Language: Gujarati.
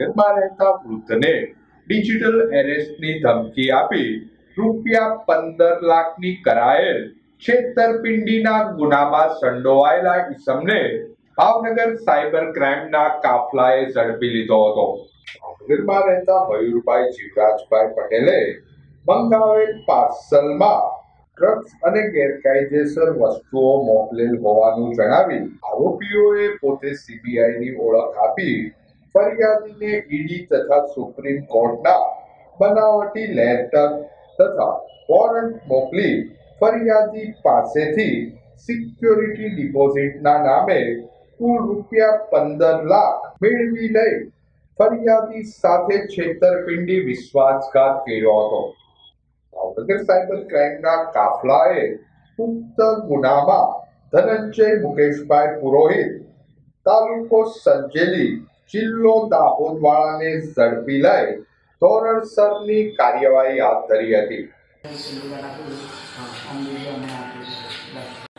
ભાવનગરમાં રહેતા વૃદ્ધને ડિજિટલ એરેસ્ટની ધમકી આપી રૂપિયા પંદર લાખની કરાયેલ છેતરપિંડીના ગુનામાં સંડોવાયેલા ઈસમને ભાવનગર સાયબર ક્રાઇમના કાફલાએ ઝડપી લીધો હતો. ભાવનગરમાં રહેતા મયુરભાઈ જીવરાજભાઈ પટેલે મંગાવેલ પાર્સલમાં ડ્રગ્સ અને ગેરકાયદેસર વસ્તુઓ મોકલેલ હોવાનું જણાવી આરોપીઓએ પોતે સીબીઆઈની ઓળખ આપી ફરિયાદીને ઈડી તથા સુપ્રીમ કોર્ટના બનાવટી લેટર તથા વોરંટ મોકલી ફરિયાદી પાસેથી સિક્યોરિટી ડિપોઝિટના નામે કુલ રૂપિયા પંદર લાખ મેળવી લઈ ફરિયાદી સાથે છેતરપિંડી વિશ્વાસઘાત કર્યો હતો. ભાવનગર સાયબર ક્રાઇમના કાફલાએ ઉક્ત ગુનામાં ધનંજય મુકેશભાઈ પુરોહિત, તાલુકો સંજેલી જિલ્લો દાહોદ વાળાને ઝડપી લઈ ધોરણસરની કાર્યવાહી હાથ ધરી હતી. Thank આપી